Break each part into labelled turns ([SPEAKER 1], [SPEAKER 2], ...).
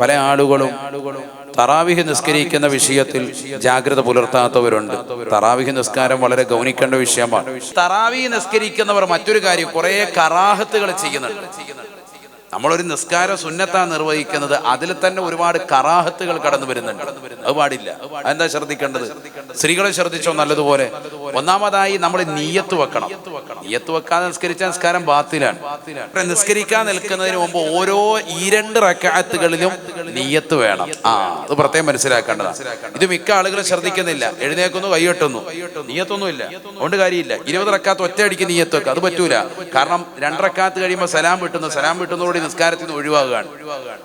[SPEAKER 1] പല ആളുകളും തറാവിഹ് നിസ്കരിക്കുന്ന വിഷയത്തിൽ ജാഗ്രത പുലർത്താത്തവരുണ്ട്. തറാവിഹ് നിസ്കാരം വളരെ ഗൗനിക്കേണ്ട വിഷയമാണ്. തറാവിഹ് നിസ്കരിക്കുന്നവർ മറ്റൊരു കാര്യം കുറെ കറാഹത്തുകൾ ചെയ്യുന്നുണ്ട്. നമ്മളൊരു നിസ്കാര സുന്നത്താ നിർവഹിക്കുന്നത് അതിൽ തന്നെ ഒരുപാട് കറാഹത്തുകൾ കടന്നു വരുന്നുണ്ട്. അത് പാടില്ല. എന്താ ശ്രദ്ധിക്കേണ്ടത്? സ്ത്രീകളെ ശ്രദ്ധിച്ചോ? നല്ലതുപോലെ. ഒന്നാമതായി നമ്മൾ നീയത്ത് വെക്കണം. നീയത്ത് വെക്കാതെ നിസ്കരിച്ച നിസ്കാരം ബാത്തിലാണ്. നിസ്കരിക്കാൻ നിൽക്കുന്നതിന് മുമ്പ് ഓരോ ഈ രണ്ട് റക്കാത്തുകളിലും നീയത്ത് വേണം. ആ അത് പ്രത്യേകം മനസ്സിലാക്കേണ്ടതാണ്. ഇത് മിക്ക ആളുകളും ശ്രദ്ധിക്കുന്നില്ല. എഴുന്നേക്കുന്നു നീയത്തൊന്നും നീയത്തൊന്നുമില്ല. അതുകൊണ്ട് കാര്യമില്ല. ഇരുപത് റക്കാത്ത് ഒറ്റയടിക്ക് നീയത്ത് വെക്കുക. അത് പറ്റൂല. കാരണം രണ്ടറക്കാത്ത് കഴിയുമ്പോൾ സലാം വിട്ടുന്നു സലാം വിട്ടുന്നതോടെ നിസ്കാരത്തിൽ നിന്ന് ഒഴിവാകുകയാണ്.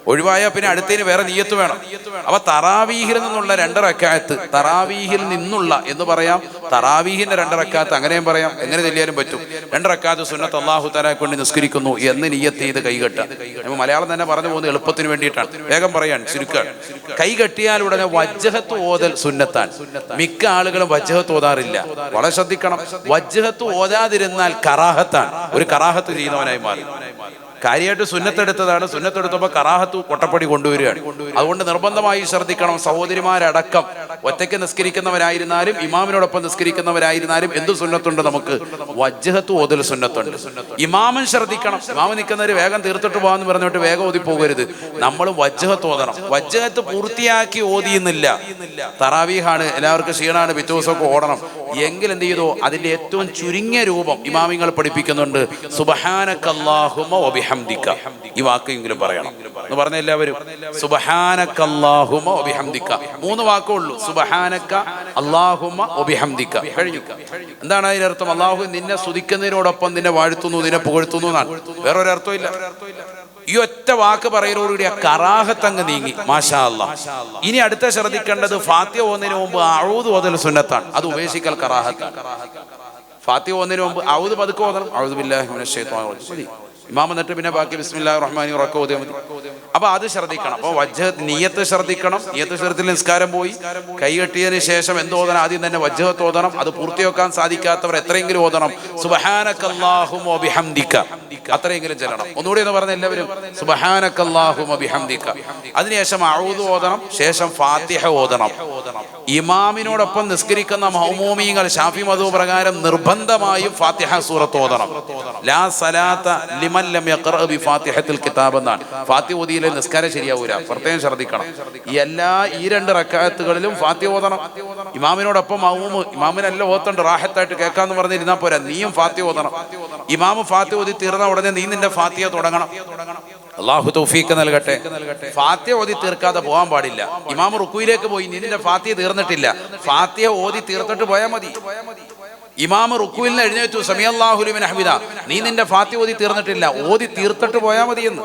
[SPEAKER 1] ഒഴിവായാൽ പിന്നെ അടുത്തതിന് വേറെ നീയത്ത് വേണം. അപ്പൊ തറാവീഹിൽ നിന്നുള്ള രണ്ടറക്കാത്ത് തറാവീഹിൽ നിന്നുള്ള എന്ന് പറയാം തറാവീഹിന്റെ രണ്ടറക്കാത്ത് അങ്ങനെയും പറയാം എങ്ങനെ തെല്ലിയാലും പറ്റും. രണ്ടറക്കാത്ത് സുന്നത്ത് അള്ളാഹു തലാ കൊണ്ട് നിസ്കരിക്കുന്നു എന്ന് നീയത്ത് ചെയ്ത് കൈകെട്ട മലയാളം തന്നെ പറഞ്ഞു പോകുന്നത് എളുപ്പത്തിന് വേണ്ടിയിട്ടാണ്. വേഗം പറയാൻ ചുരുക്കാണ്. കൈകെട്ടിയാൽ ഉടനെ വജ്ജഹത്ത് ഓതൽ സുന്നത്താൻ മിക്ക ആളുകളും വജ്ജഹത്ത് ഓതാറില്ല. വളരെ ശ്രദ്ധിക്കണം. വജ്ജഹത്ത് ഓതാതിരുന്നാൽ കറാഹത്താണ്. ഒരു കറാഹത്ത് ചെയ്യുന്നവനായി മാറി. കാര്യമായിട്ട് സുന്നത്തെടുത്തതാണ് സുന്നത്തെടുത്തപ്പോൾ കറാഹത്ത് കൊട്ടപ്പടി കൊണ്ടുവരികയാണ്. അതുകൊണ്ട് നിർബന്ധമായി ശ്രദ്ധിക്കണം. സഹോദരിമാരടക്കം ഒറ്റയ്ക്ക് നിസ്കരിക്കുന്നവരായിരുന്നാലും ഇമാമിനോടൊപ്പം നിസ്കരിക്കുന്നവരായിരുന്നാലും എന്ത് സുന്നത്തുണ്ട് നമുക്ക്? വജ്ജഹത്ത് ഓതൽ സുന്നത്തുണ്ട്. ഇമാമൻ ശ്രദ്ധിക്കണം. ഇമാമൻ നിൽക്കുന്നവർ വേഗം തീർത്തിട്ട് പോകാന്ന് പറഞ്ഞിട്ട് വേഗം ഓതി പോകരുത്. നമ്മൾ വജ്ജഹത്ത് ഓതണം. വജ്ജഹത്ത് പൂർത്തിയാക്കി ഓതിയുന്നില്ല. തറാവീഹാണ് എല്ലാവർക്കും ക്ഷീണാണ് പിറ്റേ ഓടണം. എങ്കിൽ എന്ത് ചെയ്തു? അതിന്റെ ഏറ്റവും ചുരുങ്ങിയ രൂപം ഇമാമിങ്ങൾ പഠിപ്പിക്കുന്നുണ്ട്. സുബഹാനക്കല്ലാഹുമ ഒബിഹംദിക്ക ഈ വാക്കെങ്കിലും പറയണം. എന്ന് പറഞ്ഞ എല്ലാവരും സുബഹാനക്കല്ലാഹുമ ഒബിഹംദിക്ക മൂന്ന് വാക്കേ ഉള്ളൂ. സുബഹാനക്ക അല്ലാഹുമ ഒബിഹംദിക്ക കഴിഞ്ഞു. എന്താണ് അതിനർത്ഥം അള്ളാഹു നിന്നെ സ്തുതിക്കുന്നതിനോടൊപ്പം നിന്നെ വാഴ്ത്തുന്നു നിന്നെ പുകഴ്ത്തുന്നു എന്നാണ്. വേറൊരർത്ഥം ഇല്ല. ഈ ഒറ്റ വാക്ക് പറയുന്നതോടുകൂടി ആ കറാഹത്ത് അങ്ങ് നീങ്ങി. മാഷാ അല്ലാ ഇനി അടുത്ത ശ്രദ്ധിക്കേണ്ടത് ഫാത്യ ഓന്നിന് മുമ്പ് അഴുതു ഓതൽ സുന്നത്താണ്. അത് ഉപേക്ഷിക്കൽ കറാഹത്താണ്. ഫാത്യ ഓന്നിന് മുമ്പ് അഴുതു പതുക്കെ ഓതണം. അഴുതുമില്ല. മതി ഇമാം എന്നിട്ട് പിന്നെ ബാക്കി ബിസ്മില്ലാ റഹ്മാനി റഹീം ഓതിയാൽ അപ്പൊ അത് ശ്രദ്ധിക്കണം. അപ്പൊ വജ്ജ നീയത്ത് ശ്രദ്ധിക്കണം. നീയത്ത് ശ്രദ്ധത്തിൽ നിസ്കാരം പോയി. കൈ കെട്ടിയതിന് ശേഷം എന്ത് ഓതണം? ആദ്യം തന്നെ വജ്ജത്ത് ഓതണം. അത് പൂർത്തിയാക്കാൻ സാധിക്കാത്തവർ എത്രയെങ്കിലും ഓതണം. സുബഹാനക്കല്ലാഹുമ ബിഹംദിക അത്രയെങ്കിലും ചെല്ലണം. ഒന്നുകൂടി എന്ന് പറഞ്ഞ എല്ലാവരും. സുബഹാനക്കല്ലാഹുമ ബിഹംദിക അതിനുശേഷം അഴുത് ഓതണം. ശേഷം ഫാത്തിഹ ഓതണം. ഇമാമിനോടൊപ്പം നിസ്കരിക്കുന്ന മഹമൂമിയങ്ങൾ ഷാഫി മധു പ്രകാരം നിർബന്ധമായും ഫാത്തിഹ സൂറത്ത് ഓതണം. ലാ സലാത്ത ലിമൻ കിതാബ് എന്നാണ്. ഫാത്തിഹ ഓതിയിലെ നിസ്കാരം ശരിയാവൂല. പ്രത്യേകം ശ്രദ്ധിക്കണം. എല്ലാ ഈ രണ്ട് റക്കാത്തുകളിലും ഫാത്തിഹ ഓതണം. ഇമാമിനോടൊപ്പം മഹമൂമ് ഇമാമിനല്ല ഓത്തണ്ട് റാഹത്തായിട്ട് കേൾക്കാന്ന് പറഞ്ഞിരുന്നാൽ പോരാ. നീയും ഫാത്തിഹ ഓതണം. ഇമാമ് ഫാത്തിഹ ഓതി തീർന്ന ഉടനെ നീ നിന്റെ ഫാത്തിയ തുടങ്ങണം. അള്ളാഹു തൗഫീക്ക് നൽകട്ടെ. ഫാത്തിയ ഓതി തീർക്കാതെ പോകാൻ പാടില്ല. ഇമാം റുക്കുയിലേക്ക് പോയി. നിന്റെ ഫാത്തിയ തീർന്നിട്ടില്ല. ഫാത്തിയ ഓതി തീർത്തിട്ട് പോയാ മതി. ഇമാം റുക്കുവിൽ എഴുന്നേറ്റു. സമിയല്ലാഹുലിമിൻ അഹ്മിദ നീ നിന്റെ ഫാത്തി ഓതി തീർന്നിട്ടില്ല. ഓതി തീർത്തിട്ട് പോയാൽ മതി എന്ന്.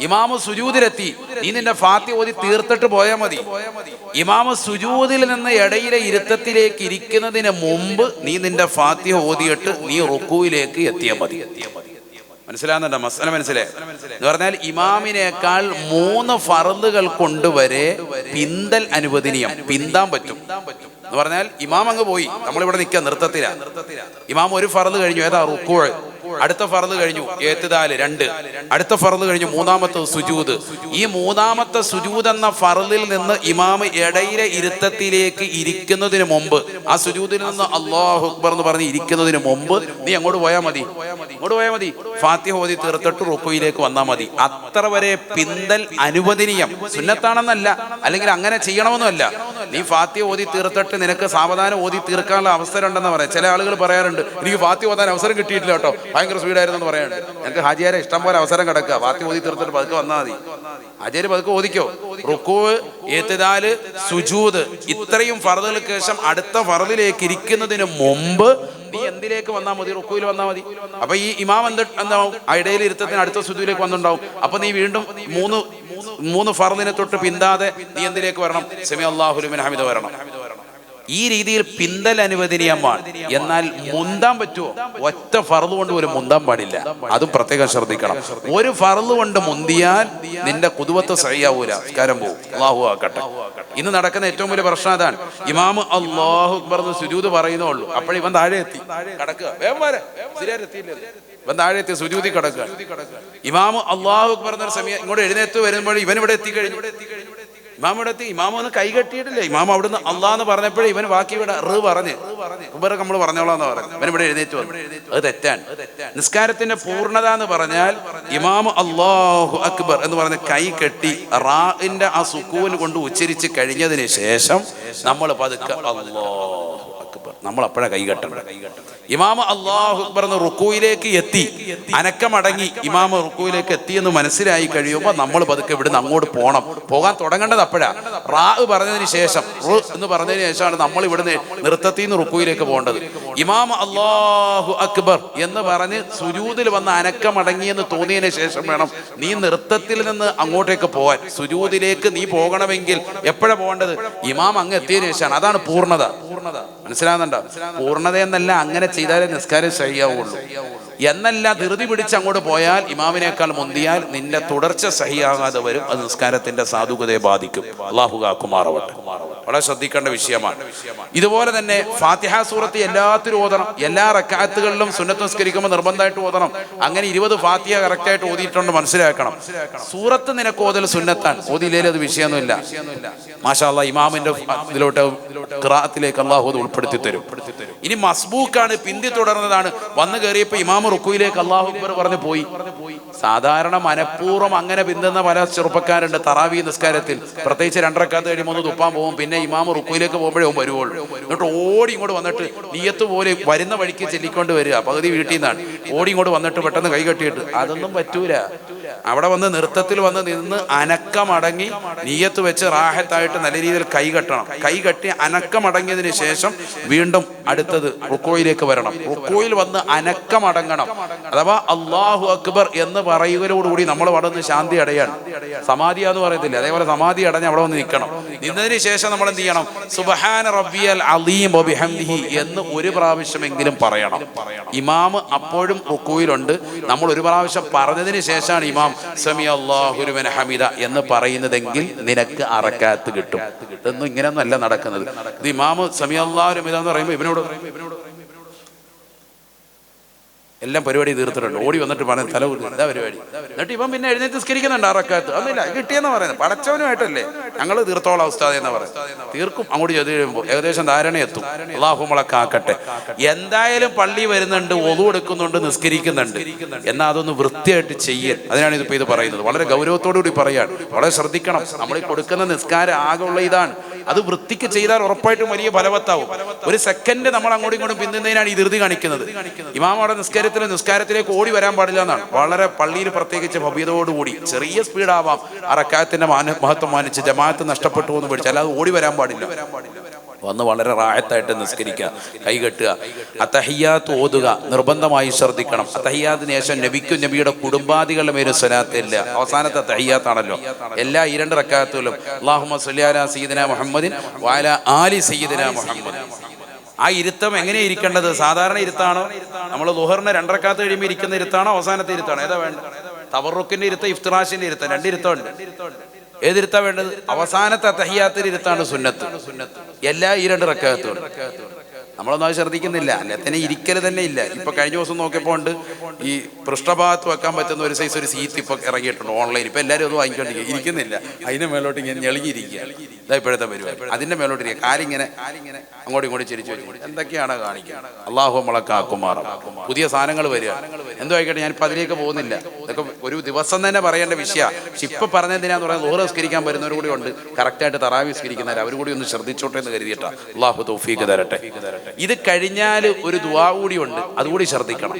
[SPEAKER 1] ഇമാമ് സുജൂദിലെത്തി നീ നിന്റെ ഫാത്തി ഓതി തീർത്തിട്ട് പോയാൽ മതി. ഇമാമ് സുജൂതിൽ നിന്ന് ഇടയിലെ ഇരുത്തത്തിലേക്ക് ഇരിക്കുന്നതിന് മുമ്പ് നീ നിന്റെ ഫാത്തി ഓതിയിട്ട് നീ റുക്കുവിലേക്ക് എത്തിയാൽ മതി. മനസ്സിലാകുന്നുണ്ടോ മസല മനസ്സിലായി? എന്ന് പറഞ്ഞാൽ ഇമാമിനേക്കാൾ മൂന്ന് ഫറന്നുകൾ കൊണ്ടുവരെ പിന്തൽ അനുവദനീയം. പിന്താൻ പറ്റും. എന്ന് പറഞ്ഞാൽ ഇമാം അങ്ങ് പോയി. നമ്മളിവിടെ നിൽക്കുക നൃത്തത്തില ഇമാം ഒരു ഫറന്ന് കഴിഞ്ഞു. ഏതാ റുക്കോഴ് അടുത്ത ഫറന്ന് കഴിഞ്ഞു ഏത്തുദാൽ രണ്ട്. അടുത്ത ഫറന്ന് കഴിഞ്ഞു മൂന്നാമത്തെ സുജൂദ്. ഈ മൂന്നാമത്തെ സുജൂദ് എന്ന ഫറലിൽ നിന്ന് ഇമാമ് ഇടയിലെ ഇരുത്തത്തിലേക്ക് ഇരിക്കുന്നതിന് മുമ്പ് ആ സുജൂദിൽ നിന്ന് അള്ളാഹു അക്ബർ എന്ന് പറഞ്ഞ് ഇരിക്കുന്നതിന് മുമ്പ് നീ അങ്ങോട്ട് പോയാൽ മതി. അങ്ങോട്ട് പോയാൽ മതി. ഫാത്തിഹ ഓതി തീർത്തിട്ട് റുക്കോയിലേക്ക് വന്നാൽ മതി. അത്ര വരെ പിന്തൽ അനുവദനീയം. സുന്നത്താണെന്നല്ല അല്ലെങ്കിൽ അങ്ങനെ ചെയ്യണമെന്നല്ല നീ ഫാത്തിഹ ഓതി തീർത്തിട്ട് നിനക്ക് സാവധാനം ഓതി തീർക്കാനുള്ള അവസരം ഉണ്ടെന്ന് പറയാം. ചില ആളുകൾ പറയാറുണ്ട് എനിക്ക് ഫാത്തിഹ ഓതാൻ അവസരം കിട്ടിയിട്ടില്ല കേട്ടോ. ഭയങ്കര സ്പീഡായിരുന്നു എന്ന് പറയാനുണ്ട്. എനിക്ക് ഹാജിയാരെ ഇഷ്ടം പോലെ അവസരം കിടക്കുക. വാത്തി ഓതി തീർത്തിട്ട് പതുക്കെ വന്നാൽ മതി. ഹാജിയാര് പതുക്കെ ഓദിക്കോ റുക്കു ഏത്തുദാൽ സുജൂത് ഇത്രയും ഫറദുകൾക്ക് ശേഷം അടുത്ത ഫറദിലേക്ക് ഇരിക്കുന്നതിന് മുമ്പ് നീ എന്തിലേക്ക് വന്നാൽ മതി? റുക്കുയിൽ വന്നാൽ മതി. അപ്പൊ ഈ ഇമാം എന്ത് എന്താവും? ഇടയിൽ ഇരുത്തത്തിന് അടുത്ത സുജൂലേക്ക് വന്നിട്ടുണ്ടാവും. അപ്പൊ നീ വീണ്ടും മൂന്ന് മൂന്ന് ഫറദിനെ തൊട്ട് പിന്താതെ നീ എന്തിലേക്ക് വരണം? സെമി അള്ളാഹുലുമിൻ ഹമിദ് വരണം. ഈ രീതിയിൽ പിന്തൽ അനുവദനീയമാണ്. എന്നാൽ മുന്താൻ പറ്റുമോ? ഒറ്റ ഫറു കൊണ്ട് ഒരു മുന്താൻ പാടില്ല. അതും പ്രത്യേകം ശ്രദ്ധിക്കണം. ഒരു ഫറു കൊണ്ട് മുന്തിയാൽ നിന്റെ കുതുവത്ത് സഹിയാവൂല. കാരം പോവും. അള്ളാഹു ആക്കട്ടെ. ഇന്ന് നടക്കുന്ന ഏറ്റവും വലിയ പ്രശ്നം അതാണ്. ഇമാമ് അള്ളാഹു എന്ന് സുജൂത് പറയുന്നുള്ളൂ അപ്പോൾ ഇവൻ താഴെ എത്തി. കടക്കുക. ഇവൻ താഴെ എത്തി സുജൂതി കിടക്കുക. ഇമാമ് അള്ളാഹു പറഞ്ഞ സമയം ഇങ്ങോട്ട് എഴുന്നേറ്റ് വരുമ്പോൾ ഇവൻ ഇവിടെ എത്തിക്കഴിഞ്ഞു. ഇമാം അടുത്ത് ഇമാമ ഒന്ന് കൈ കെട്ടിയിട്ടില്ല? ഇമാം അവിടുന്ന് അള്ളാന്ന് പറഞ്ഞപ്പോഴേ ഇവൻ ബാക്കി ഇവിടെ റ് പറഞ്ഞ്. ഇവരെ നമ്മൾ പറഞ്ഞോളാന്ന് പറഞ്ഞു. ഇവൻ ഇവിടെ എഴുന്നേറ്റ് വന്നു. അത് തെറ്റാണ്. നിസ്കാരത്തിന്റെ പൂർണത എന്ന് പറഞ്ഞാൽ ഇമാം അള്ളാഹു അക്ബർ എന്ന് പറഞ്ഞ കൈ കെട്ടി റാഇന്റെ ആ സുക്കൂൻ കൊണ്ട് ഉച്ചരിച്ച് കഴിഞ്ഞതിന് ശേഷം നമ്മൾ പതുക്കെ അള്ളാഹു അക്ബർ. നമ്മൾ അപ്പോഴാ കൈ കെട്ടണം ഇമാമ അള്ളാഹു അക്ബർ എന്ന് റുക്കുയിലേക്ക് എത്തി. അനക്കമടങ്ങി ഇമാമ റുക്കുയിലേക്ക് എത്തി എന്ന് മനസ്സിലായി കഴിയുമ്പോൾ നമ്മൾ പതുക്കെ ഇവിടുന്ന് അങ്ങോട്ട് പോകണം പോകാൻ തുടങ്ങേണ്ടത് അപ്പോഴാ. റാ പറഞ്ഞതിന് ശേഷം റു എന്ന് പറഞ്ഞതിന് ശേഷമാണ് നമ്മൾ ഇവിടുന്ന് നൃത്തത്തിൽ നിന്ന് റുക്കുയിലേക്ക് പോകേണ്ടത്. ഇമാമ അള്ളാഹു അക്ബർ എന്ന് പറഞ്ഞ് സുജൂതിൽ വന്ന് അനക്കമടങ്ങി എന്ന് തോന്നിയതിന് ശേഷം വേണം നീ നൃത്തത്തിൽ നിന്ന് അങ്ങോട്ടേക്ക് പോകാൻ. സുജൂതിലേക്ക് നീ പോകണമെങ്കിൽ എപ്പോഴാണ് പോകേണ്ടത്? ഇമാം അങ്ങ് എത്തിയതിനു ശേഷമാണ്. അതാണ് പൂർണത. പൂർണത മനസ്സിലാകുന്നുണ്ടോ പൂർണത എന്നല്ല അങ്ങനെ ചെയ്താലേ നിസ്കാരം ശരിയാവുള്ളൂ എന്നല്ല ധൃതി പിടിച്ച് അങ്ങോട്ട് പോയാൽ ഇമാമിനേക്കാൾ മുന്തിയാൽ നിന്റെ തുടർച്ച സഹിയാകാതെ വരും. അത് നിസ്കാരത്തിന്റെ സാധുകതയെ ബാധിക്കും. അള്ളാഹു കാക്കുമാറവട്ടെ. വളരെ ശ്രദ്ധിക്കേണ്ട വിഷയമാണ്. ഇതുപോലെ തന്നെ ഫാത്തിഹ സൂറത്ത് എല്ലാത്തിലും ഓതണം. എല്ലാ റക്കാത്തുകളിലും സുന്നത്ത് നിസ്കരിക്കുമ്പോൾ നിർബന്ധമായിട്ട് ഓതണം. അങ്ങനെ ഇരുപത് ഫാത്തിഹ കറക്റ്റായിട്ട് ഓതിയിട്ടുണ്ട് മനസ്സിലാക്കണം. സൂറത്ത് നിനക്ക് ഓതൽ സുന്നത്താണ്. ഓതിയില്ലേ അത് വിഷയമൊന്നുമില്ല. മാഷാല്ല ഇമാമിന്റെ ഇതിലോട്ട് ഖിറാഅത്തിലേക്ക് അള്ളാഹു അത് ഉൾപ്പെടുത്തി തരും ഇനി മസ്ബൂക്കാണ് പിന്തി തുടർന്നതാണ്. വന്നു കയറിയപ്പോ ഇമാം റുക്കുയിലേക്ക് അള്ളാഹു അക്ബർ പറഞ്ഞു പോയി. സാധാരണ മനഃപൂർവം അങ്ങനെ പിന്തുന്ന പല ചെറുപ്പക്കാരുണ്ട് തറാവി നിസ്കാരത്തിൽ. പ്രത്യേകിച്ച് രണ്ടരക്കാത്ത കഴിയുമ്പോൾ ഒന്ന് തുപ്പാൻ പോകും പിന്നെ ഇമാം റുക്കുയിലേക്ക് പോകുമ്പോഴേ വരുവുള്ളൂ. എന്നിട്ട് ഓടി ഇങ്ങോട്ട് വന്നിട്ട് നീയത്ത് പോലെ വരുന്ന വഴിക്ക് ചെല്ലിക്കൊണ്ട് വരിക. പകുതി വീട്ടിൽ നിന്നാണ്. ഓടി ഇങ്ങോട്ട് വന്നിട്ട് പെട്ടെന്ന് കൈ കെട്ടിയിട്ട് അതൊന്നും പറ്റൂല. അവിടെ വന്ന് നൃത്തത്തിൽ വന്ന് നിന്ന് അനക്കമടങ്ങി നീയത്ത് വെച്ച് റാഹത്തായിട്ട് നല്ല രീതിയിൽ കൈ കെട്ടണം. കൈ കെട്ടി അനക്കമടങ്ങിയതിന് ശേഷം വീണ്ടും അടുത്തത് റുക്കോയിലേക്ക് വരണം. റുക്കോയിൽ വന്ന് അനക്കമടങ്ങണം. അഥവാ അള്ളാഹു അക്ബർ എന്ന് പറയുകയോടുകൂടി നമ്മൾ അവിടെ നിന്ന് ശാന്തി അടയാണ്. സമാധി എന്ന് പറയത്തില്ല. അതേപോലെ സമാധി അടഞ്ഞ് അവിടെ വന്ന് നിൽക്കണം. നിന്നതിന് ശേഷം നമ്മൾ എന്ത് ചെയ്യണം? സുബഹാന റബ്ബിയൽ അലീം എന്ന് ഒരു പ്രാവശ്യമെങ്കിലും പറയണം. ഇമാമ് അപ്പോഴും റുക്കോയിലുണ്ട്. നമ്മൾ ഒരു പ്രാവശ്യം പറഞ്ഞതിന് ശേഷമാണ് സമി അള്ളാഹുരുവൻ ഹമിദ എന്ന് പറയുന്നതെങ്കിൽ നിനക്ക് അറക്കാത്ത് കിട്ടും. ഇതൊന്നും ഇങ്ങനെയൊന്നും അല്ല നടക്കുന്നത്. ഇത് ഇമാമ് സമി അള്ളാഹുരുമിത എന്ന് പറയുമ്പോൾ ഇവനോട് എല്ലാം പരിപാടി തീർത്തിട്ടുണ്ട്. ഓടി വന്നിട്ട് പറഞ്ഞു തല എന്താ പരിപാടി? എന്നിട്ട് ഇവൻ പിന്നെ എഴുന്നേറ്റ് നിസ്കരിക്കുന്നുണ്ട് അറക്കാത്ത് അതൊന്നുമില്ല കിട്ടിയെന്ന് പറയുന്നത്. പടച്ചവനുമായിട്ടല്ലേ. ഞങ്ങൾ തീർത്തോളം അവസ്ഥ എന്ന് പറയുന്നത്. തീർക്കും. അങ്ങോട്ട് ചെയ്ത് കഴിയുമ്പോൾ ഏകദേശം ധാരണ എത്തും. അള്ളാഹുമളൊക്കെ ആക്കട്ടെ. എന്തായാലും പള്ളി വരുന്നുണ്ട് ഒതു എടുക്കുന്നുണ്ട് നിസ്കരിക്കുന്നുണ്ട്. എന്നാൽ അതൊന്ന് വൃത്തിയായിട്ട് ചെയ്യൽ. അതിനാണ് ഇതിപ്പോ ഇത് പറയുന്നത്. വളരെ ഗൗരവത്തോടു കൂടി പറയാണ്. വളരെ ശ്രദ്ധിക്കണം. നമ്മൾ കൊടുക്കുന്ന നിസ്കാരം ആകെ ഉള്ള ഇതാണ്. അത് വൃത്തിക്ക് ചെയ്താൽ ഉറപ്പായിട്ടും വലിയ ഫലവത്താവും. ഒരു സെക്കൻഡ് നമ്മൾ അങ്ങോട്ടും ഇങ്ങോട്ടും പിന്തുന്നതിനാണ് ഈ ധൃതി കാണിക്കുന്നത്. ഇമാം അവിടെ നിസ്കാരത്തിൽ നിസ്കാരത്തിലേക്ക് ഓടി വരാൻ പാടില്ല എന്നാണ്. വളരെ പള്ളിയിൽ പ്രത്യേകിച്ച് ഭവ്യതയോടുകൂടി ചെറിയ സ്പീഡാവാം ആ റക്കായത്തിന്റെ മഹത്വം മാനിച്ച് ജമാഅത്ത് നഷ്ടപ്പെട്ടു എന്ന് പേടിച്ച് അല്ലാതെ ഓടി വരാൻ പാടില്ല. വന്ന് വളരെ റായത്തായിട്ട് നിസ്കരിക്കുക കൈകെട്ടുക അത്തഹിയാത്ത് ഓതുക നിർബന്ധമായി ശ്രദ്ധിക്കണം. അത്തഹിയാത്തിന് ശേഷം നബിക്കും നബിയുടെ കുടുംബാദികളുടെ മേലും സ്വലാത്തില്ല അവസാനത്തെ തഹിയാത്താണല്ലോ എല്ലാ ഈ രണ്ട് റക്കാത്തുകളും അള്ളാഹുമ സല്ലാല സീദന മുഹമ്മദിൻ വാല ആലി സയ്യിദന മുഹമ്മദ് ആ ഇരുത്തം എങ്ങനെ ഇരിക്കേണ്ടത്? സാധാരണ ഇരുത്താണോ? നമ്മൾ ലുഹറിന് രണ്ടരക്കാത്ത് കഴിയുമ്പോൾ ഇരിക്കുന്ന ഇരുത്താണോ? അവസാനത്തെ ഇരുത്താണോ? ഏതാ വേണ്ട തവറുക്കിന്റെ ഇരുത്തം ഇഫ്തിറാഷിന്റെ ഇരുത്തം. രണ്ട് ഇരുത്തമുണ്ട് ഏതിരുത്താ വേണ്ടത്? അവസാനത്തെ തഹിയാത്തിൽ ഇരുത്താണ് സുന്നത്ത്. എല്ലാ ഈ രണ്ട് റക്കകത്തും നമ്മളൊന്നും അത് ശ്രദ്ധിക്കുന്നില്ല. അല്ലത്തന്നെ ഇരിക്കൽ തന്നെ ഇല്ല. ഇപ്പൊ കഴിഞ്ഞ ദിവസം നോക്കിയപ്പോൾ ഉണ്ട്. ഈ പൃഷ്ഠഭാഗത്ത് വെക്കാൻ പറ്റുന്ന ഒരു സൈസ് ഒരു സീറ്റ് ഇപ്പൊ ഇറങ്ങിയിട്ടുണ്ട് ഓൺലൈൻ ഇപ്പൊ എല്ലാവരും അത് വാങ്ങിക്കൊണ്ടിരിക്കുക. ഇരിക്കുന്നില്ല. അതിന്റെ മേലോട്ട് ഇങ്ങനെ ഞെളിഞ്ഞിരിക്കുക. ഇതാ ഇപ്പോഴത്തെ പരിപാടി. അതിന്റെ മേലോട്ട് ഇരിക്കുക കാലിങ്ങനെ അങ്ങോട്ടും ഇങ്ങോട്ടും ചിരിച്ചു എന്തൊക്കെയാണ് കാണിക്കുക? അള്ളാഹു മുളക്കാക്കുമാറും പുതിയ സാധനങ്ങൾ വരിക. എന്തോ ആയിക്കോട്ടെ ഞാനിപ്പോൾ അതിലേക്ക് പോകുന്നില്ല. ഇതൊക്കെ ഒരു ദിവസം തന്നെ പറയേണ്ട വിഷയമാണ് പക്ഷെ ഇപ്പം പറഞ്ഞതിനാന്ന് പറഞ്ഞാൽ ലോഹ സ്കരിക്കാൻ വരുന്നവർ കൂടി ഉണ്ട്. കറക്റ്റായിട്ട് തറാവി സ്കരിക്കുന്നവർ അവർ കൂടി ഒന്ന് ശ്രദ്ധിച്ചോട്ടെ എന്ന് കരുതിയിട്ടാ. അള്ളാഹു തൗഫീഖ് തരട്ടെ. ഇത് കഴിഞ്ഞാൽ ഒരു ദുവാ കൂടി ഉണ്ട്. അതുകൂടി ശ്രദ്ധിക്കണം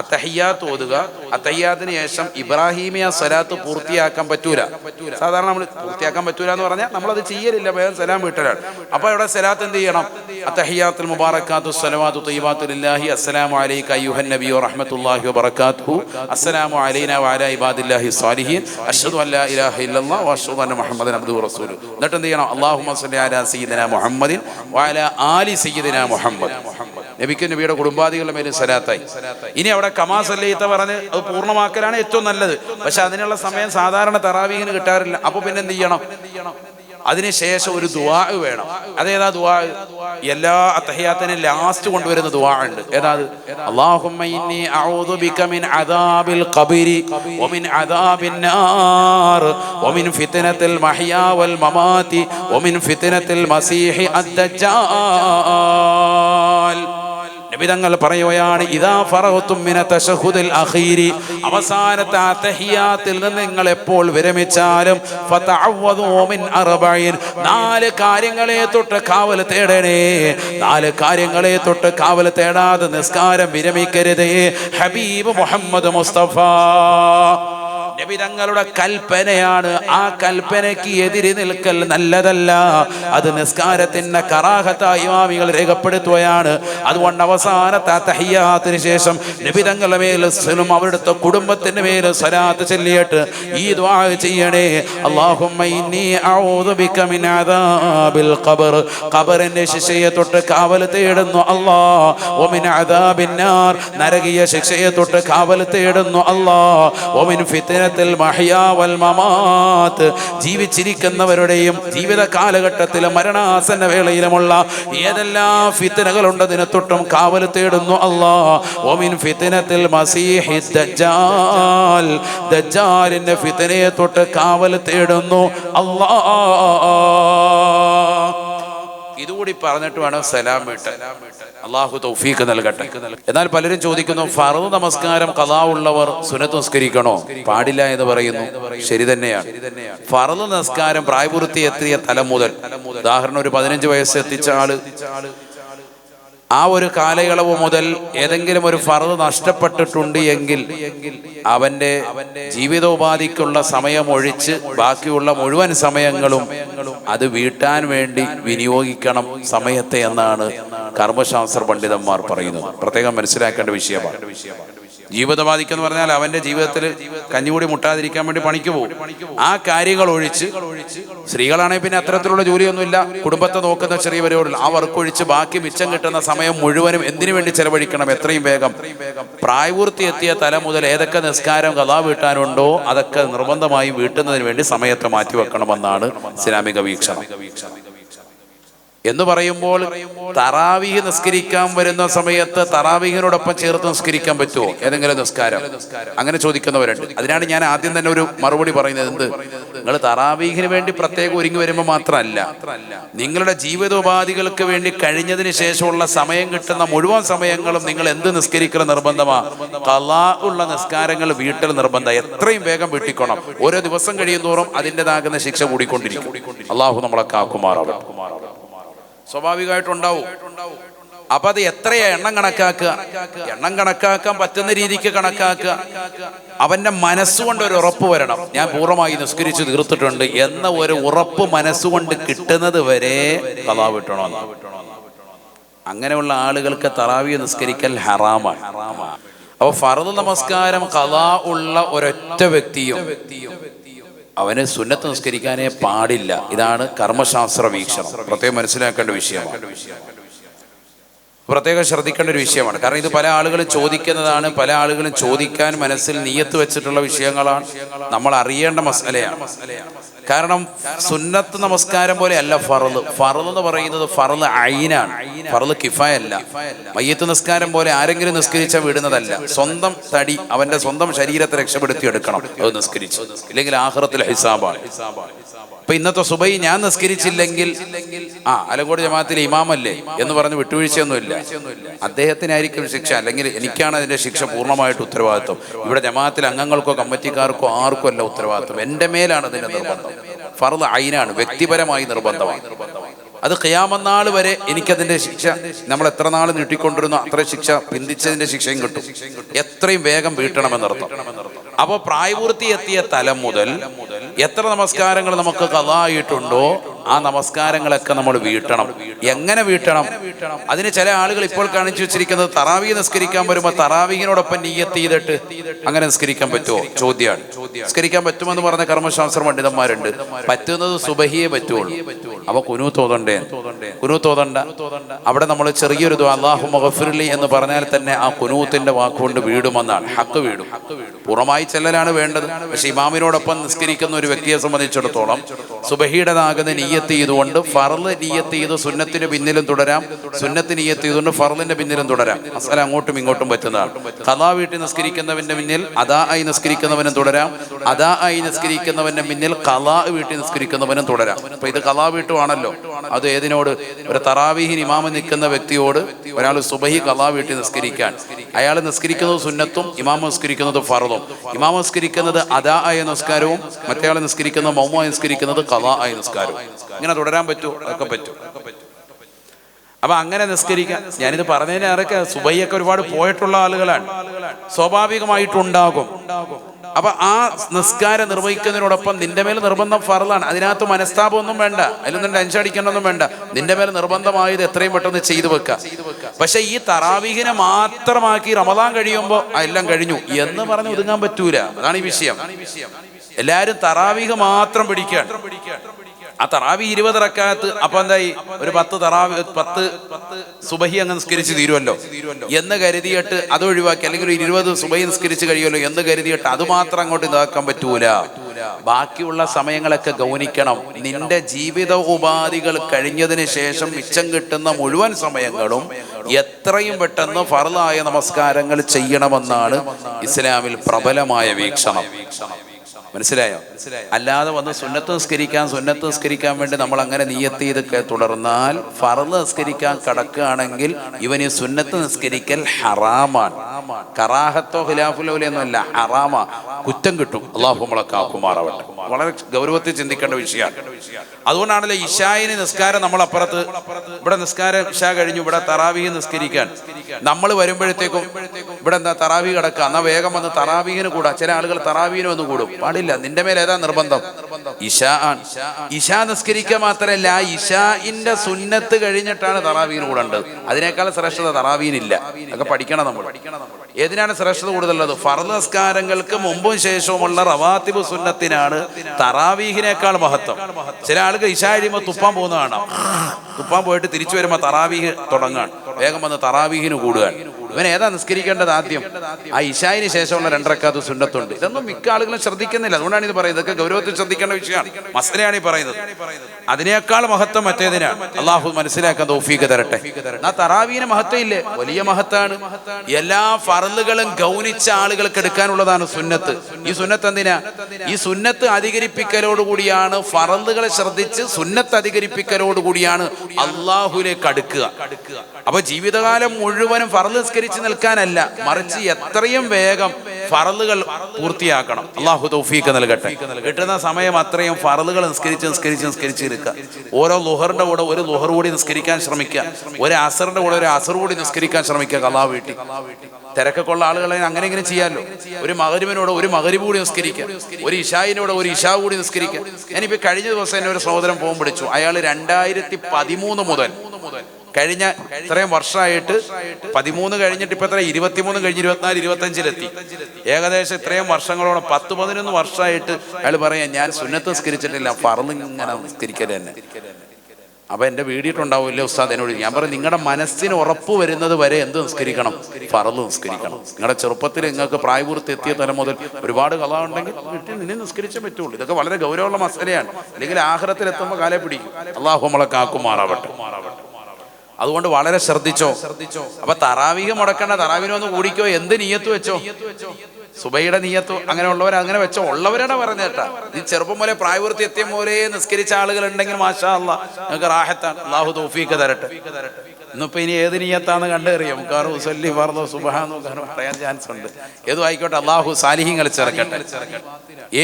[SPEAKER 1] അത്തഹിയാത്ത് ഓതുക. അത്തഹയ്യാത്തിന് ശേഷം ഇബ്രാഹിമിയ സ്വലാത്ത് പൂർത്തിയാക്കാൻ പറ്റൂല. സാധാരണ നമ്മൾ പൂർത്തിയാക്കാൻ പറ്റൂല എന്ന് പറഞ്ഞാൽ നമ്മൾ അത് ചെയ്യലില്ല. വേഗം സലാം വീട്ടലാണ്. അപ്പൊ ഇവിടെ സലാത്ത് എന്ത് ചെയ്യണം? അത്തഹയ്യാത്തുൽ മുബാറക്കാത്തു സലവാത്തു തൈവാത്തുലാഹി അസ്സലാമു അലൈക അയ്യുഹൻ നബി റഹ്മത്തുള്ളാഹി വബറകാതുഹു. അസ്സലാമു അലൈന വാല ഇബാദില്ലാഹി സ്വാലിഹീൻ. അഷ്ഹദു അല്ലാ ഇലാഹ ഇല്ലല്ലാഹ് വഅഷ്ഹദു അന്ന മുഹമ്മദൻ അബ്ദുഹു റസൂലു എന്നിട്ട് എന്ത് ചെയ്യണം? അല്ലാഹുമ്മ സ്വല്ലി അലാ സയ്യിദിന മുഹമ്മദിൻ വഅലാ ആലി സയ്യിദിന മുഹമ്മദ്. നബിക്ക് നബിയുടെ കുടുംബാദികളുടെ മേലും സലാത്തായി. ഇനി അവിടെ കമാ സല്ലീത്ത പറഞ്ഞ് അത് പൂർണമാക്കലാണ് ഏറ്റവും നല്ലത്. പക്ഷെ അതിനുള്ള സമയം സാധാരണ തറാവീഹിന് കിട്ടാറില്ല. അപ്പൊ പിന്നെ എന്ത് ചെയ്യണം? അതിനുശേഷം ഒരു ദുവാ വേണം. അതേതാ ദുവാ എല്ലാ അത്തഹയാത്തിനും ലാസ്റ്റ് കൊണ്ടുവരുന്ന ദുവാ ഉണ്ട്. ഏതാ അത്? അല്ലാഹുമ്മ ഇന്നി അഊദു ബിക മിൻ അദാബിൽ ഖബരി വമിൻ അദാബിൻ നാർ വമിൻ ഫിത്നത്തിൽ മഹ്യാ മമാതി വമിൻ ഫിത്നത്തിൽ മസീഹി അദ്ദജാൽ നബിതങ്ങൾ പറയുകയാണ് ഇതാ ഫറഹത്തും തശഹുദിൽ അഖീരി. അവസാനത്തെ അത്തഹിയാത്തിൽ നിന്ന് നിങ്ങൾ എപ്പോൾ വിരമിച്ചാലും മിൻ നാല് കാര്യങ്ങളെ തൊട്ട് കാവൽ തേടണേ. നാല് കാര്യങ്ങളെ തൊട്ട് കാവൽ തേടാതെ നിസ്കാരം വിരമിക്കരുതേ. ഹബീബ് മുഹമ്മദ് മുസ്തഫ. നബി തങ്ങളുടെ കൽപ്പനയാണ്. ആ കൽപ്പനയ്ക്ക് എതിരി നിൽക്കൽ നല്ലതല്ല. അത് നിസ്കാരത്തിന്റെ കറാഹത്തായി ഇമാമികൾ രേഖപ്പെടുത്തുകയാണ്. അതുകൊണ്ട് അവസാനത്തെ തഹയ്യാത്തിന് ശേഷം നബിതങ്ങളുടെ മേൽ സ്വലും അവരുടെ കുടുംബത്തിന്റെ മേൽ സലാത്ത് ചൊല്ലിയിട്ട് ഈ ദ്വാ ചെയ്യണേ. ഖബറിന്റെ ശിക്ഷയെ തൊട്ട് കാവൽ തേടുന്നു അല്ലാ. നരകീയ ശിക്ഷയെ തൊട്ട് കാവൽ തേടുന്നു അല്ലാ. ഒമിൻ ഫിത്നത്തിൽ മമാത്ത്. ജീവിച്ചിരിക്കുന്നവരുടെയും ജീവിത കാലഘട്ടത്തിലും മരണാസന്ന വേളയിലുമുള്ള ഏതെല്ലാം ഫിത്തനകളുണ്ട് അതിനെ തൊട്ടും കാവൽ തേടുന്നു അല്ലാ ഒമിൻ ഫിത്തനത്തിൽ മസീഹി ദജ്ജാൽ. ദജ്ജാലിന്റെ ഫിത്തനയെ തൊട്ട് കാവൽ തേടുന്നു അല്ലാ ഇതുകൂടി പറഞ്ഞിട്ട് വേണം സലാം വീട്ട് അള്ളാഹു തൗഫീഖ് നൽകട്ടെ. എന്നാൽ പലരും ചോദിക്കുന്നു ഫറു നമസ്കാരം കഥാ ഉള്ളവർ സുനത്ത് നമസ്കരിക്കണോ പാടില്ല എന്ന് പറയുന്നു. ശരി തന്നെയാണ്. ഫറു നമസ്കാരം പ്രായപൂർത്തി എത്തിയ തലം മുതൽ ഉദാഹരണം ഒരു പതിനഞ്ച് വയസ്സ് എത്തിച്ച ആൾ ആ ഒരു കാലയളവ് മുതൽ ഏതെങ്കിലും ഒരു ഫറത് നഷ്ടപ്പെട്ടിട്ടുണ്ട് എങ്കിൽ അവന്റെ ജീവിതോപാധിക്കുള്ള സമയം ഒഴിച്ച് ബാക്കിയുള്ള മുഴുവൻ സമയങ്ങളും അത് വീട്ടാൻ വേണ്ടി വിനിയോഗിക്കണം സമയത്തെ എന്നാണ് കർമ്മശാസ്ത്ര പണ്ഡിതന്മാർ പറയുന്നത് പ്രത്യേകം മനസ്സിലാക്കേണ്ട വിഷയമാണ്. ജീവിതബാധിക്ക എന്ന് പറഞ്ഞാൽ അവന്റെ ജീവിതത്തിൽ കഞ്ഞികൂടി മുട്ടാതിരിക്കാൻ വേണ്ടി പണിക്ക് പോകും. ആ കാര്യങ്ങൾ ഒഴിച്ച് സ്ത്രീകളാണെങ്കിൽ പിന്നെ അത്തരത്തിലുള്ള ജോലിയൊന്നുമില്ല. കുടുംബത്തെ നോക്കുന്ന ചെറിയവരോടുള്ള ആ വർക്ക് ഒഴിച്ച് ബാക്കി മിച്ചം കിട്ടുന്ന സമയം മുഴുവനും എന്തിനു വേണ്ടി ചെലവഴിക്കണം? എത്രയും വേഗം. പ്രായപൂർത്തി എത്തിയ തല മുതൽ ഏതൊക്കെ നിസ്കാരം കഥാ വീട്ടാനുണ്ടോ അതൊക്കെ നിർബന്ധമായും വീട്ടുന്നതിന് വേണ്ടി സമയത്തെ മാറ്റിവെക്കണമെന്നാണ് ഇസ്ലാമിക വീക്ഷണം. എന്ന് പറയുമ്പോൾ തറാവീഹ് നിസ്കരിക്കാൻ വരുന്ന സമയത്ത് തറാവീഹിനോടൊപ്പം ചേർത്ത് നിസ്കരിക്കാൻ പറ്റുമോ? ഏതെങ്കിലും നിസ്കാരം? അങ്ങനെ ചോദിക്കുന്നവരുണ്ട്. അതിനാണ് ഞാൻ ആദ്യം തന്നെ ഒരു മറുപടി പറയുന്നത്. എന്ത്? നിങ്ങൾ തറാവീഹിന് വേണ്ടി പ്രത്യേകം ഒരുങ്ങി വരുമ്പോൾ മാത്രമല്ല നിങ്ങളുടെ ജീവിതോപാധികൾക്ക് വേണ്ടി കഴിഞ്ഞതിന് ശേഷമുള്ള സമയം കിട്ടുന്ന മുഴുവൻ സമയങ്ങളും നിങ്ങൾ എന്ത് നിസ്കരിക്കണം നിർബന്ധമാ? കലാ ഉള്ള നിസ്കാരങ്ങൾ വീട്ടിൽ നിർബന്ധം. എത്രയും വേഗം വീട്ടിക്കണം. ഓരോ ദിവസം കഴിയും തോറും അതിന്റെതാകുന്ന ശിക്ഷ കൂടിക്കൊണ്ടിരിക്കും. അള്ളാഹു നമ്മളെ കാക്കുമാറാവും സ്വാഭാവികമായിട്ടുണ്ടാവും. അപ്പൊ അത് എത്രയാ എണ്ണം കണക്കാക്കുക? എണ്ണം കണക്കാക്കാൻ പറ്റുന്ന രീതിക്ക് കണക്കാക്കുക. അവന്റെ മനസ്സുകൊണ്ട് ഒരു ഉറപ്പ് വരണം. ഞാൻ പൂർണമായി നിസ്കരിച്ച് തീർത്തിട്ടുണ്ട്. എന്ന ഒരു ഉറപ്പ് മനസ്സുകൊണ്ട് കിട്ടുന്നത് വരെ കഥാ വിട്ടണമെന്ന് അങ്ങനെയുള്ള ആളുകൾക്ക് തറാവി നിസ്കരിക്കൽ ഹറാമാണ്. അപ്പൊ ഫറദ് നമസ്കാരം കഥാ ഉള്ള ഒരൊറ്റ വ്യക്തിയും അവന് സുന്നത്ത് നിസ്കരിക്കാനേ പാടില്ല. ഇതാണ് കർമ്മശാസ്ത്ര വീക്ഷണം. പ്രത്യേകം മനസ്സിലാക്കേണ്ട വിഷയമാണ്. പ്രത്യേകം ശ്രദ്ധിക്കേണ്ട ഒരു വിഷയമാണ്. കാരണം ഇത് പല ആളുകളും ചോദിക്കുന്നതാണ്. പല ആളുകളും ചോദിക്കാൻ മനസ്സിൽ നീയത്ത് വെച്ചിട്ടുള്ള വിഷയങ്ങളാണ്. നമ്മൾ അറിയേണ്ട മസലയാണ്. കാരണം സുന്നത്ത് നമസ്കാരം പോലെ അല്ല ഫറൽ ഫറൽ എന്ന് പറയുന്നത് ഫറൽ ഐനാണ് ഫറൽ കിഫായല്ല. മയ്യത്ത് നിസ്കാരം പോലെ ആരെങ്കിലും നിസ്കരിച്ചാൽ വിടുന്നതല്ല. സ്വന്തം തടി അവന്റെ സ്വന്തം ശരീരത്തെ രക്ഷപ്പെടുത്തി എടുക്കണം അത് നിസ്കരിച്ചു. ഇല്ലെങ്കിൽ ആഹ്റത്തിൽ ഹിസാബാണ്. ഇപ്പൊ ഇന്നത്തെ സുബൈ ഞാൻ നിസ്കരിച്ചില്ലെങ്കിൽ ആ അലങ്കോട് ജമാഅത്തിലെ ഇമാമല്ലേ എന്ന് പറഞ്ഞ് വിട്ടുവീഴ്ചയൊന്നുമില്ല. അദ്ദേഹത്തിനായിരിക്കും ശിക്ഷ. അല്ലെങ്കിൽ എനിക്കാണ് അതിന്റെ ശിക്ഷ പൂർണമായിട്ട് ഉത്തരവാദിത്വം. ഇവിടെ ജമാഅത്തിലെ അംഗങ്ങൾക്കോ കമ്മിറ്റിക്കാർക്കോ ആർക്കോ അല്ല ഉത്തരവാദിത്വം. എന്റെ മേലാണ് അതിന്റെ നിർബന്ധം. ഫർദ് ഐനാണ് വ്യക്തിപരമായി നിർബന്ധമാണ്. അത് ഖിയാമനാൾ വരെ എനിക്കതിന്റെ ശിക്ഷ നമ്മൾ എത്ര നാൾ നീട്ടിക്കൊണ്ടിരുന്നു അത്ര ശിക്ഷ പിന്തിച്ചതിന്റെ ശിക്ഷയും കിട്ടും. എത്രയും വേഗം വീട്ടണമെന്നർത്ഥം. അപ്പോൾ പ്രായപൂർത്തി എത്തിയ തലം മുതൽ എത്ര നമസ്കാരങ്ങൾ നമുക്ക് കഥായിട്ടുണ്ടോ ആ നമസ്കാരങ്ങളൊക്കെ നമ്മൾ വീട്ടണം. എങ്ങനെ വീട്ടണം? അതിന് ചില ആളുകൾ ഇപ്പോൾ കാണിച്ചു വെച്ചിരിക്കുന്നത് തറാവി നിസ്കരിക്കാൻ വരുമ്പോൾ തറാവിനോടൊപ്പം നീയത്ത് ചെയ്തിട്ട് അങ്ങനെ നിസ്കരിക്കാൻ പറ്റുമോ? ചോദ്യമാണ്. നിസ്കരിക്കാൻ പറ്റുമെന്ന് പറഞ്ഞ കർമ്മശാസ്ത്ര പണ്ഡിതന്മാരുണ്ട്. പറ്റുന്നത് സുബഹിയെ പറ്റുള്ളൂ. അപ്പൊ കുനു തോതണ്ടേ? കുനു തോതണ്ട. അവിടെ നമ്മൾ ചെറിയൊരു അള്ളാഹു മഗ്ഫിർലി എന്ന് പറഞ്ഞാൽ തന്നെ ആ കുനൂത്തിന്റെ വാക്കുകൊണ്ട് വീടുമെന്നാണ്. ഹക്ക് വീടും. പുറമായി ചെല്ലലാണ് വേണ്ടത്. പക്ഷെ ഇമാമിനോടൊപ്പം നിസ്കരിക്കുന്ന ഒരു വ്യക്തിയെ സംബന്ധിച്ചിടത്തോളം സുബഹിയുടേതാകുന്ന നീയത്ത് ചെയ്തുകൊണ്ട് ഫറൽ നീയത്ത് ചെയ്ത് സുന്നത്തിന് പിന്നിലും തുടരാം. സുന്നത്ത് നീയത്ത് ചെയ്തുകൊണ്ട് ഫറലിന്റെ പിന്നിലും തുടരാം. അസല അങ്ങോട്ടും ഇങ്ങോട്ടും പറ്റുന്നതാണ്. കഥാ വീട്ടിൽ നിസ്കരിക്കുന്നവന്റെ പിന്നിൽ അതാ ആയി നിസ്കരിക്കുന്നവനും തുടരാം. അതാ ആയി നിസ്കരിക്കുന്നവന്റെ പിന്നിൽ കലാ വീട്ടിൽ നിസ്കരിക്കുന്നവനും തുടരാം. അപ്പൊ ഇത് കലാ വീട്ടുമാണല്ലോ. അത് ഏതിനോട്? ഒരു തറാവിഹി ഇമാമ നിൽക്കുന്ന വ്യക്തിയോട് ഒരാൾ സുബഹി കലാ വീട്ടിൽ നിസ്കരിക്കാൻ. അയാൾ നിസ്കരിക്കുന്നത് സുന്നത്തും ഇമാമ നിസ്കരിക്കുന്നത് ഫറതും ഇമാമ നിസ്കരിക്കുന്നത് അതാ ആയ നിസ്കാരവും മറ്റേയാൾ നിസ്കരിക്കുന്നത് മൗമായി നിസ്കരിക്കുന്നത് കഥാ ആയി നിസ്കാരം ഇങ്ങനെ തുടരാൻ പറ്റുമോ അതൊക്കെ പറ്റും. അപ്പൊ അങ്ങനെ നിസ്കരിക്കാം ഞാനിത് പറഞ്ഞതിന് ഇറക്കെ സുബൈയൊക്കെ ഒരുപാട് പോയിട്ടുള്ള ആളുകളാണ്. സ്വാഭാവികമായിട്ടുണ്ടാകും. അപ്പൊ ആ നിസ്കാരം നിർവഹിക്കുന്നതിനോടൊപ്പം നിന്റെ മേൽ നിർബന്ധം ഫറലാണ് അതിനകത്ത് മനസ്താപമൊന്നും വേണ്ട. അതിലൊന്നും ടെൻഷൻ അടിക്കണമെന്നും വേണ്ട. നിന്റെ മേൽ നിർബന്ധമായത് എത്രയും പെട്ടെന്ന് ചെയ്തു വെക്കുക പക്ഷെ ഈ തറാവീഹിനെ മാത്രമാക്കി റമദാൻ കഴിയുമ്പോൾ എല്ലാം കഴിഞ്ഞു എന്ന് പറഞ്ഞ് ഒതുങ്ങാൻ പറ്റൂല. അതാണ് ഈ വിഷയം. എല്ലാരും തറാവിക മാത്രം പിടിക്കാൻ ആ തറാവി ഇരുപത് റക്കാത്ത് അപ്പൊ എന്തായി? ഒരു പത്ത് തറാവി പത്ത് സുബഹി അങ്ങ് നിസ്കരിച്ച് തീരുമല്ലോ എന്ന് കരുതിയിട്ട് അത് ഒഴിവാക്കി അല്ലെങ്കിൽ ഒരു ഇരുപത് സുബഹി നിസ്കരിച്ച് കഴിയുമല്ലോ എന്ന് കരുതിയിട്ട് അത് മാത്രം അങ്ങോട്ട് ഇതാക്കാൻ പറ്റൂല. ബാക്കിയുള്ള സമയങ്ങളൊക്കെ ഗൗനിക്കണം. നിന്റെ ജീവിത ഉപാധികൾ കഴിഞ്ഞതിന് ശേഷം മിച്ചം കിട്ടുന്ന മുഴുവൻ സമയങ്ങളും എത്രയും പെട്ടെന്ന് ഫറലായ നമസ്കാരങ്ങൾ ചെയ്യണമെന്നാണ് ഇസ്ലാമിൽ പ്രബലമായ വീക്ഷണം. മനസ്സിലായോ? അല്ലാതെ വന്ന് സുന്നത്ത് നിസ്കരിക്കാൻ സുന്നത്ത് നിസ്കരിക്കാൻ വേണ്ടി നമ്മൾ അങ്ങനെ നീയത്ത് ചെയ്ത് തുടർന്നാൽ ഫറന്ന് നിസ്കരിക്കാൻ കടക്കുകയാണെങ്കിൽ ഇവൻ ഈ സുന്നത്ത് നിസ്കരിക്കൽ ഹറാമാണ്. കറാഹത്തോ ഖിലാഫുലോലെയൊന്നും ഹറാമ. കുറ്റം കിട്ടും. അള്ളാഹു നമ്മളെ വളരെ ഗൗരവത്തിൽ ചിന്തിക്കേണ്ട വിഷയമാണ്. അതുകൊണ്ടാണല്ലോ ഇഷായിന് നിസ്കാരം നമ്മൾ അപ്പുറത്ത് ഇവിടെ നിസ്കാരം ഇഷ കഴിഞ്ഞു ഇവിടെ തറാവിയെ നിസ്കരിക്കാൻ. നമ്മൾ വരുമ്പോഴത്തേക്കും ഇവിടെ എന്താ തറാവി കിടക്കുക? എന്നാ വേഗം വന്ന് തറാവീഹിന് കൂടാ. ചില ആളുകൾ തറാവീഹിന് വന്ന് കൂടും. പാടില്ല. നിന്റെ മേലെ ഏതാ നിർബന്ധം? ഇഷ ആണ്. ഇഷ നിസ്കരിക്കുക മാത്രമല്ല ഇഷാഇന്റെ സുന്നത്ത് കഴിഞ്ഞിട്ടാണ് തറാവീന് കൂടേണ്ടത്. അതിനേക്കാൾ ശ്രേഷ്ഠത തറാവീനില്ല. അതൊക്കെ പഠിക്കണം നമ്മൾ. ഏതിനാണ് ശ്രേഷ്ഠത കൂടുതലുള്ളത്? ഫർദ് നിസ്കാരങ്ങൾക്ക് മുമ്പും ശേഷവുമുള്ള റവാത്തിബ് സുന്നത്തിനാണ് തറാവീഹിനേക്കാൾ മഹത്വം. ചില ആളുകൾ ഇഷ കഴിയുമ്പോൾ തുപ്പാൻ പോകുന്നതാണ്. തുപ്പാൻ പോയിട്ട് തിരിച്ചു വരുമ്പോൾ തറാവീഹ് തുടങ്ങാൻ വേഗം വന്ന് തറാവീഹിന് കൂടുകയാണ്. ഇവൻ ഏതാ നിസ്കരിക്കേണ്ടത് ആദ്യം? ആ ഇഷായിന് ശേഷമുള്ള രണ്ടരക്കാത്ത സുന്നത്തുണ്ട്. ഇതൊന്നും മിക്ക ആളുകളും ശ്രദ്ധിക്കുന്നില്ല. അതുകൊണ്ടാണ് ഇത് പറയുന്നത്. ഇതൊക്കെ ഗൗരവത്തിൽ ശ്രദ്ധിക്കേണ്ട വിഷയമാണ്. മസലയാണ് ഈ പറയുന്നത്. അതിനേക്കാൾ മഹത്വം മറ്റേതിനാണ് അള്ളാഹു മനസ്സിലാക്കാൻ തോഫീക്ക് തരട്ടെ. ആ തറാവീന മഹത്വം ഇല്ലേ? വലിയ മഹത്താണ്. എല്ലാ ഫറലുകളും ഗൗനിച്ച ആളുകൾക്ക് എടുക്കാനുള്ളതാണ് സുന്നത്ത്. ഈ സുന്നത്ത് എന്തിനാ? ഈ സുന്നത്ത് അധികരിപ്പിക്കലോടുകൂടിയാണ് ഫറലുകളെ ശ്രദ്ധിച്ച് സുന്നത്ത് അധികരിപ്പിക്കലോടുകൂടിയാണ് അള്ളാഹുലേക്ക് അടുക്കുക. അപ്പൊ ജീവിതകാലം മുഴുവനും ഫറൽ നിസ്കരിച്ച് നിൽക്കാനല്ല മറിച്ച് എത്രയും വേഗം ഫറലുകൾ പൂർത്തിയാക്കണം. അള്ളാഹു തൗഫീഖ് നൽകട്ടെ. കിട്ടുന്ന സമയം അത്രയും ഫറലുകൾ നിസ്കരിച്ച് നിസ്കരിച്ച് നിസ്കരിച്ച് ഇരിക്കുക. ഓരോ ലുഹറിന്റെ കൂടെ ഒരു ലുഹർ കൂടി നിസ്കരിക്കാൻ ശ്രമിക്കുക. ഒരു അസറിന്റെ കൂടെ ഒരു അസർ കൂടി നിസ്കരിക്കാൻ ശ്രമിക്കുക കലാ വീട്ടിൽ തിരക്കൊക്കെ ഉള്ള ആളുകളെ അങ്ങനെ ഇങ്ങനെ ചെയ്യാമല്ലോ ഒരു മകരിവിനോട് ഒരു മകരിവ് കൂടി നിസ്കരിക്കുക. ഒരു ഇഷായിനോട് ഒരു ഇഷാ കൂടി നിസ്കരിക്കുക. ഞാനിപ്പോ കഴിഞ്ഞ ദിവസം എന്നെ ഒരു സഹോദരൻ പോകും പിടിച്ചു അയാൾ രണ്ടായിരത്തി പതിമൂന്ന് മുതൽ കഴിഞ്ഞ ഇത്രയും വർഷമായിട്ട് പതിമൂന്ന് കഴിഞ്ഞിട്ട് ഇപ്പൊ എത്ര ഇരുപത്തിമൂന്ന് കഴിഞ്ഞ് ഇരുപത്തിനാല് ഇരുപത്തഞ്ചിലെത്തി. ഏകദേശം ഇത്രയും വർഷങ്ങളോളം പത്ത് പതിനൊന്ന് വർഷമായിട്ട് അയാൾ പറയാം ഞാൻ സുന്നത്ത് നിസ്കരിച്ചിട്ടില്ല പറന്ന് ഇങ്ങനെ നിസ്കരിക്കൽ തന്നെ. അപ്പൊ എന്റെ വീടിയിട്ടുണ്ടാവില്ലേ ഉസ്താദ് എന്നോട്? ഞാൻ പറയും നിങ്ങളുടെ മനസ്സിന് ഉറപ്പ് വരുന്നത് വരെ എന്ത് നിസ്കരിക്കണം? പറന്ന് നിസ്കരിക്കണം. നിങ്ങളുടെ ചെറുപ്പത്തിൽ നിങ്ങൾക്ക് പ്രായപൂർത്തി എത്തിയ തലം മുതൽ ഒരുപാട് കഥ ഉണ്ടെങ്കിൽ വീട്ടിൽ നിന്നെ നിസ്കരിച്ചേ പറ്റുള്ളൂ. ഇതൊക്കെ വളരെ ഗൗരവമുള്ള മസലയാണ്. അല്ലെങ്കിൽ ആഹാരത്തിൽ എത്തുമ്പോൾ കാലെ പിടിക്കും. അള്ളാഹു നമ്മളെ കാക്കുമാറാവട്ടെ. അതുകൊണ്ട് വളരെ ശ്രദ്ധിച്ചോ. ശ്രദ്ധിച്ചോ അപ്പൊ തറാവിക മുടക്കണ്ട തറാവിനൊന്ന് കൂടിക്കോ എന്ത് നീയത്ത് വെച്ചോ? സുബൈയുടെ അങ്ങനെ ഉള്ളവർ അങ്ങനെ വെച്ചോ. ഉള്ളവരാണ് പറഞ്ഞേട്ടാ ഈ ചെറുപ്പം പോലെ പ്രായപൂർത്തി എത്തിയ പോലെ നിസ്കരിച്ച ആളുകൾ ഉണ്ടെങ്കിൽ മാഷാ അല്ല നിങ്ങൾക്ക് റാഹത്താണ്. അള്ളാഹു തോഫീക്ക് തരട്ടെ. ഇന്നിപ്പോ ഇനി ഏത് നീയത്താന്ന് കണ്ടറിയാം. മുക്കാറ് സല്ലി ഫർദോ സുബഹാന്നോ പറയാൻ ചാൻസ് ഉണ്ട്. ഏതു ആയിക്കോട്ടെ അള്ളാഹു സാലിഹിങ്ങൾ ചേർക്കട്ടെ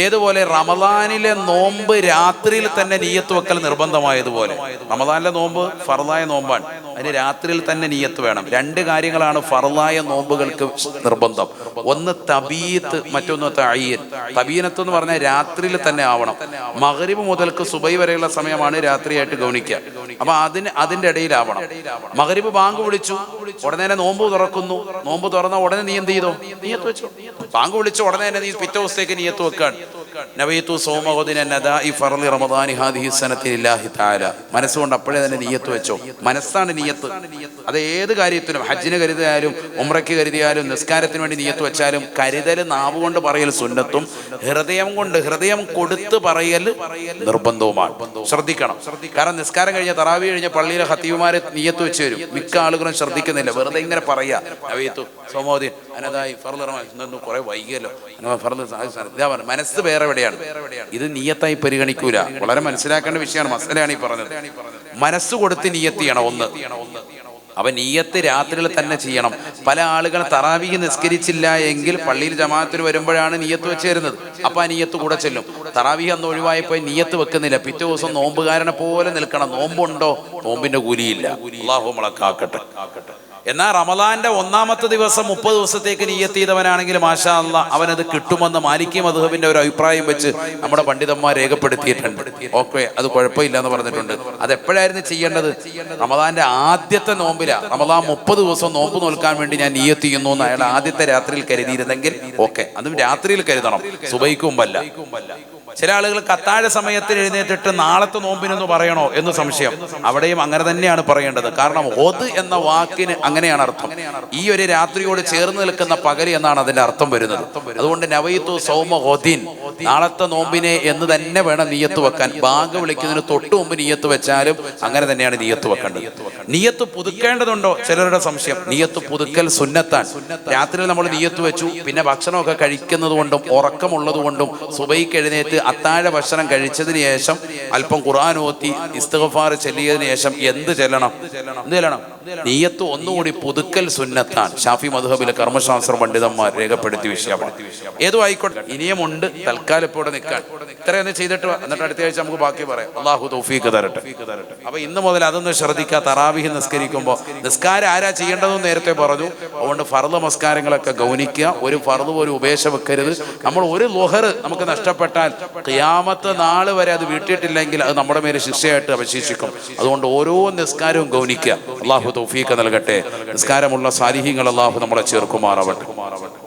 [SPEAKER 1] ഏതുപോലെ റമദാനിലെ നോമ്പ് രാത്രിയിൽ തന്നെ നീയത്ത് വെക്കൽ നിർബന്ധമായതുപോലെ. റമദാനിലെ നോമ്പ് ഫർദായ നോമ്പാണ്. അതിന് രാത്രിയിൽ തന്നെ നീയത്ത് വേണം. രണ്ട് കാര്യങ്ങളാണ് ഫർദായ നോമ്പുകൾക്ക് നിർബന്ധം. ഒന്ന് തബീത്ത് മറ്റൊന്ന് തയ്യൻ തബീനത്ത് എന്ന് പറഞ്ഞാൽ രാത്രിയിൽ തന്നെ ആവണം. മകരിബ് മുതൽക്ക് സുബൈ വരെയുള്ള സമയമാണ് രാത്രിയായിട്ട് ഗൗനിക്കുക. അപ്പൊ അതിന് അതിന്റെ ഇടയിലാവണം. മകരിബ് ബാങ്ക് വിളിച്ചു. ഉടനെ നോമ്പ് തുറക്കുന്നു. നോമ്പ് തുറന്ന ഉടനെ നീ എന്ത് ചെയ്തോ? നീയത്ത് വെച്ചു. ബാങ്ക് വിളിച്ച ഉടനെ തന്നെ നീ പിറ്റേ ദിവസത്തേക്ക് നീയത്ത് വെക്കാൻ തആല. മനസ്സുകൊണ്ട് അപ്പോഴേ തന്നെ നീയത്ത് വെച്ചോ. മനസ്സാണ് നീയത്ത് അത് ഏത് കാര്യത്തിനും ഹജ്ജിന് കരുതിയാലും ഉമ്രയ്ക്ക് കരുതിയാലും നിസ്കാരത്തിന് വേണ്ടി നീയത്ത് വെച്ചാലും കരുതൽ നാവ് കൊണ്ട് പറയൽ സുന്നത്തും ഹൃദയം കൊണ്ട് ഹൃദയം കൊടുത്ത് പറയൽ നിർബന്ധവുമാണ്. ശ്രദ്ധിക്കണം. കാരണം നിസ്കാരം കഴിഞ്ഞ തറാവി കഴിഞ്ഞ പള്ളിയിലെ ഹത്തീവുമാരെ നീയത്ത് വെച്ച് വരും മിക്ക ആളുകളും ശ്രദ്ധിക്കുന്നില്ല. വെറുതെ ഇങ്ങനെ പറയാ. നവീത്തു സോമോദീൻ കുറെ വൈകിയല്ലോ. മനസ്സ് വേറെ എവിടെയാണ്? ഇത് നീയത്തായി പരിഗണിക്കൂല. വളരെ മനസ്സിലാക്കേണ്ട വിഷയമാണ്. മസലയാണ് ഈ പറഞ്ഞത്. മനസ്സ് കൊടുത്ത് നീയത്ത് ചെയ്യണം ഒന്ന്. അവൻ നീയത്ത് രാത്രിയിൽ തന്നെ ചെയ്യണം. പല ആളുകൾ തറാവിക്ക് നിസ്കരിച്ചില്ല എങ്കിൽ പള്ളിയിൽ ജമാഅത്തിൽ വരുമ്പോഴാണ് നീയത്ത് വെച്ച് തരുന്നത് അപ്പൊ ആ നീയത്ത് കൂടെ ചെല്ലും. തറാവി അന്ന് ഒഴിവായപ്പോ നീയത്ത് വെക്കുന്നില്ല. പിറ്റേ ദിവസം നോമ്പുകാരനെ പോലെ നിൽക്കണം. നോമ്പുണ്ടോ? നോമ്പിന്റെ കൂലിയില്ല. അള്ളാഹു നമ്മളെ കാക്കട്ടെ. എന്നാൽ റമദാന്റെ ഒന്നാമത്തെ ദിവസം മുപ്പത് ദിവസത്തേക്ക് നീയത്ത് ചെയ്തവനാണെങ്കിൽ മാഷാ അവനത് കിട്ടുമെന്ന് മാലിക്കി മധുഹബിന്റെ ഒരു അഭിപ്രായം വെച്ച് നമ്മുടെ പണ്ഡിതന്മാർ രേഖപ്പെടുത്തിയിട്ടുണ്ട്. ഓക്കെ അത് കുഴപ്പമില്ല എന്ന് പറഞ്ഞിട്ടുണ്ട്. അത് എപ്പോഴായിരുന്നു ചെയ്യേണ്ടത്? റമദാന്റെ ആദ്യത്തെ നോമ്പില. റമദാൻ മുപ്പത് ദിവസം നോമ്പ് നോൽക്കാൻ വേണ്ടി ഞാൻ നീയത്ത് ചെയ്യുന്നു എന്ന് അയാൾ ആദ്യത്തെ രാത്രിയിൽ കരുതിയിരുന്നെങ്കിൽ ഓക്കെ അതും രാത്രിയിൽ കരുതണം. സുബൈക്ക് മുമ്പല്ല ചില ആളുകൾ കത്താഴ സമയത്തിൽ എഴുന്നേറ്റിട്ട് നാളത്തെ നോമ്പിനെന്ന് പറയണോ എന്ന് സംശയം. അവിടെയും അങ്ങനെ തന്നെയാണ് പറയേണ്ടത്. കാരണം ഒത് എന്ന വാക്കിന് അങ്ങനെയാണ് അർത്ഥം. ഈ ഒരു രാത്രിയോട് ചേർന്ന് നിൽക്കുന്ന പകൽ എന്നാണ് അതിന്റെ അർത്ഥം വരുന്നത്. അതുകൊണ്ട് നവയിത്തു സൗമ ഹോദീൻ നാളത്തെ നോമ്പിനെ എന്ന് തന്നെ വേണം നീയത്ത് വെക്കാൻ. ബാങ്ക് വിളിക്കുന്നതിന് തൊട്ട് മുമ്പ് നീയത്ത് വെച്ചാലും അങ്ങനെ തന്നെയാണ് നീയത്ത് വെക്കേണ്ടത്. നീയത്ത് പുതുക്കേണ്ടതുണ്ടോ? ചിലരുടെ സംശയം. നീയത്ത് പുതുക്കൽ സുന്നത്താൻ രാത്രിയിൽ നമ്മൾ നീയത്ത് വെച്ചു. പിന്നെ ഭക്ഷണമൊക്കെ കഴിക്കുന്നത് കൊണ്ടും ഉറക്കമുള്ളത് കൊണ്ടും സുബൈക്ക് എഴുന്നേറ്റ് അത്താഴ ഭക്ഷണം കഴിച്ചതിന് ശേഷം അല്പം ഖുർആൻ ഓത്തി ഇസ്തഗഫാർ ചെല്ലിയതിനു ശേഷം എന്ത് ചെല്ലണം? എന്ത് ചെല്ലണം? നീയത്ത് ഒന്നുകൂടി പുതുക്കൽ സുന്നത്താണ്. ഷാഫി മധുഹബിലെ കർമ്മശാസ്ത്ര പണ്ഡിതന്മാർ രേഖപ്പെടുത്തി വിഷയമാണ്. ഏതോ ആയിക്കോട്ടെ ഇനിയുമുണ്ട് തൽക്കാലം ഇപ്പോൾ നിൽക്കാൻ. ഇത്രയൊന്ന് ചെയ്തിട്ട്. എന്നിട്ട് അടുത്ത ആഴ്ച നമുക്ക് ബാക്കി പറയാം. അള്ളാഹു തൗഫീഖ് തരട്ടെ. അപ്പൊ ഇന്ന് മുതൽ അതൊന്ന് ശ്രദ്ധിക്കുക തറാവിഹ് നിസ്കരിക്കുമ്പോൾ നിസ്കാരം ആരാ ചെയ്യേണ്ടതെന്ന് നേരത്തെ പറഞ്ഞു. അതുകൊണ്ട് ഫർദ് നമസ്കാരങ്ങളൊക്കെ ഗൗനിക്കുക. ഒരു ഫർദ് ഒരു ഉപേക്ഷ വെക്കരുത്. നമ്മൾ ഒരു ലൊഹർ നമുക്ക് നഷ്ടപ്പെട്ടാൽ ഖിയാമത്ത് നാൾ വരെ അത് വീട്ടിയിട്ടില്ലെങ്കിൽ അത് നമ്മുടെ മേലെ ശിക്ഷയായിട്ട് അവശേഷിക്കും. അതുകൊണ്ട് ഓരോ നിസ്കാരവും ഗൗനിക്കുക. അള്ളാഹു തൗഫീഖ് നൽകട്ടെ. നിസ്കാരമുള്ള സാലിഹ്യങ്ങൾ അള്ളാഹു നമ്മളെ ചേർക്കുമാറാവട്ടെ.